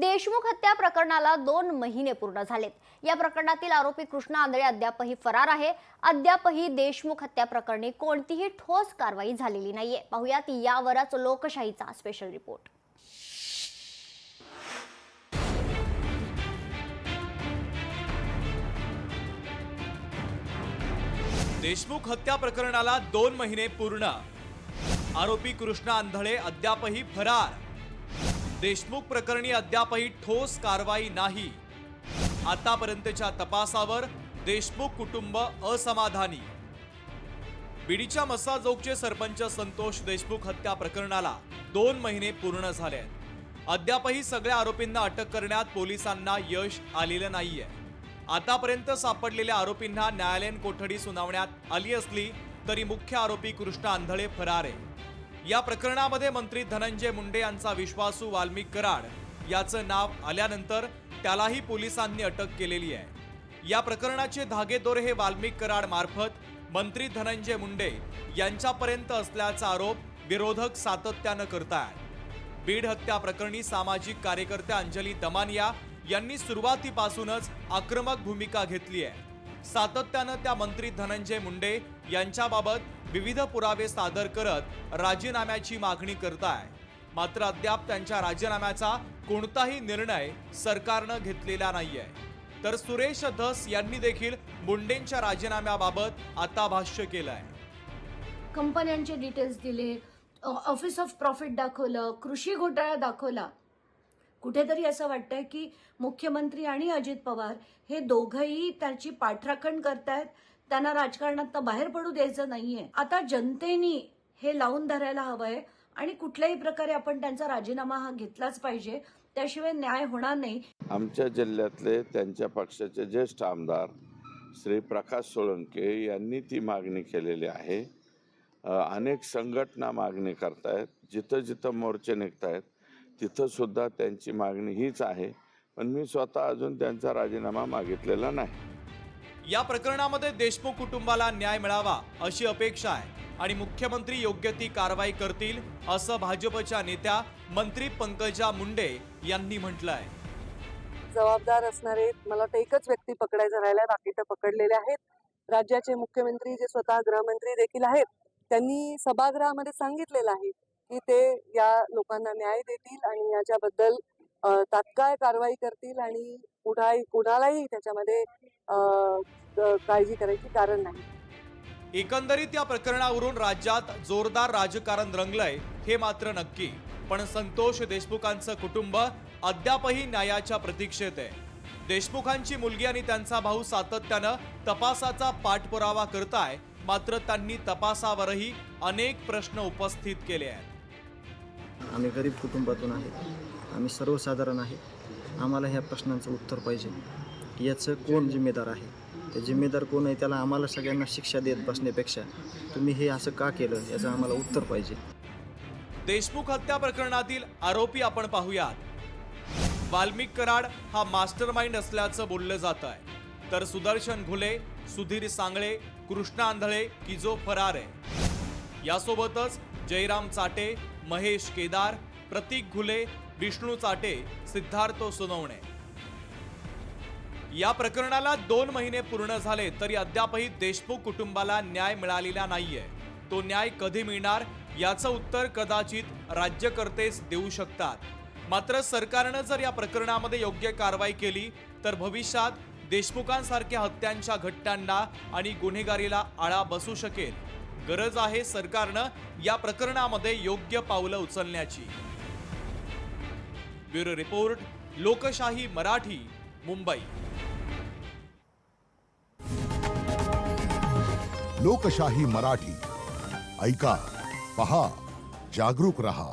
देशमुख हत्या प्रकरणाला दोन महिने पूर्ण झालेत. या प्रकरणातील आरोपी कृष्णा आंधळे अद्यापही फरार आहे. अद्यापही देशमुख हत्या प्रकरणी कोणतीही ठोस कारवाई झालेली नाहीये. पाहुयात यावरच लोकशाहीचा स्पेशल रिपोर्ट देशमुख हत्या प्रकरणाला दोन महिने पूर्ण. आरोपी कृष्णा आंधळे अद्यापही फरार. देशमुख प्रकरणी अद्यापही ठोस कारवाई नाही. आतापर्यंतच्या तपासावर देशमुख कुटुंब असमाधानी. बीडीच्या मस्साजोगचे सरपंच संतोष देशमुख हत्या प्रकरणाला दोन महिने पूर्ण झाले आहेत. अद्यापही सगळ्या आरोपींना अटक करण्यात पोलिसांना यश आलेलं नाहीये. आतापर्यंत सापडलेल्या आरोपींना न्यायालयीन कोठडी सुनावण्यात आली असली तरी मुख्य आरोपी कृष्ण आंधळे फरार आहे. या प्रकरणामध्ये मंत्री धनंजय मुंडे यांचा विश्वासू वाल्मिक कराड याचं नाव आल्यानंतर त्यालाही पोलिसांनी अटक केलेली आहे. या प्रकरणाचे धागेदोर हे वाल्मिक कराड मार्फत मंत्री धनंजय मुंडे यांच्यापर्यंत असल्याचा आरोप विरोधक सातत्यानं करतायत. बीड हत्या प्रकरणी सामाजिक कार्यकर्त्या अंजली दमानिया यांनी सुरुवातीपासूनच आक्रमक भूमिका घेतली आहे. सातत्यानं त्या मंत्री धनंजय मुंडे यांच्याबाबत विविध पुरावे सादर करत राजीनाम्याची मागणी करताय. मात्र अद्याप त्यांच्या राजीनाम्याचा कोणताही निर्णय सरकारनं घेतलेला नाहीये. तर सुरेश धस यांनी देखील मुंडेंच्या राजीनाम्याबाबत आता भाष्य केलंय. कंपन्यांचे डिटेल्स दिले ऑफिस ऑफ प्रॉफिट दाखवलं कृषी घोटाळा दाखवला. कुठेतरी असं वाटतंय की मुख्यमंत्री आणि अजित पवार हे दोघंही त्याची पाठराखण करतायत त्यांना राजकारणात बाहेर पडू द्यायचं नाहीये. आता जनतेनी हे लावून धरायला हवंय आणि कुठल्याही प्रकारे आपण त्यांचा राजीनामा हा घेतलाच पाहिजे. त्याशिवाय न्याय होणार नाही. आमच्या जिल्ह्यातले त्यांच्या पक्षाचे ज्येष्ठ आमदार श्री प्रकाश सोळंके यांनी ती मागणी केलेली आहे. अनेक संघटना मागणी करतायत. जिथं जिथं मोर्चे निघतायत तिथं सुद्धा त्यांची मागणी हीच आहे. पण मी स्वतः अजून त्यांचा राजीनामा मागितलेला नाही. या प्रकरणामध्ये देशमुख कुटुंबाला न्याय मिळावा अशी अपेक्षा आहे आणि मुख्यमंत्री योग्य ती कारवाई करतील असं भाजपच्या नेत्या मंत्री पंकजा मुंडे यांनी म्हटलंय. जबाबदार असणारे मला वाटतं एकच व्यक्ती पकडायचा राहिला बाकी तर पकडलेले आहेत. राज्याचे मुख्यमंत्री जे स्वतः गृहमंत्री देखील आहेत त्यांनी सभागृहामध्ये सांगितलेलं आहे की ते या लोकांना न्याय देतील आणि याच्याबद्दल तात्काळ कारवाई करतील आणि कुठलाही कुणालाही त्याच्यामध्ये काळजी करायची कारण नाही. एकंदरीत या प्रकरणावरून राज्यात जोरदार राजकारण रंगलंय हे मात्र नक्की. पण संतोष देशमुखांचं कुटुंब अद्यापही न्यायाच्या प्रतीक्षेत आहे. देशमुखांची मुलगी आणि त्यांचा भाऊ सातत्यानं तपासाचा पाठपुरावा करताय मात्र त्यांनी तपासावरही अनेक प्रश्न उपस्थित केले आहेत. आम्ही गरीब कुटुंबातून आहे. आम्ही सर्वसाधारण आहे. आम्हाला ह्या प्रश्नांचं उत्तर पाहिजे. याचं कोण जिम्मेदार आहे? ते जिम्मेदार कोण आहे त्याला आम्हाला सगळ्यांना शिक्षा देत बसण्यापेक्षा तुम्ही हे असं का केलं? याचं आम्हाला उत्तर पाहिजे. देशमुख हत्या प्रकरणातील आरोपी आपण पाहूयात. वाल्मिक कराड हा मास्टर माइंड असल्याचं बोललं जात आहे तर सुदर्शन घुले सुधीर सांगळे कृष्णा आंधळे की जो फरार. आहे यासोबतच जयराम चाटे महेश केदार प्रतीक घुले विष्णू चाटे सिद्धार्थ सोनवणे. या प्रकरणाला दोन महिने पूर्ण झाले तरी अद्यापही देशमुख कुटुंबाला न्याय मिळालेला नाहीये. तो न्याय कधी मिळणार याचं उत्तर कदाचित राज्यकर्तेच देऊ शकतात. मात्र सरकारनं जर या प्रकरणामध्ये योग्य कारवाई केली तर भविष्यात देशमुखांसारख्या हत्यांच्या घटनांना आणि गुन्हेगारीला आळा बसू शकेल. गरज आहे सरकारनं या प्रकरणामध्ये योग्य पावलं उचलण्याची. ब्युरो रिपोर्ट लोकशाही मराठी मुंबई। लोकशाही मराठी ऐका पहा जागरूक रहा।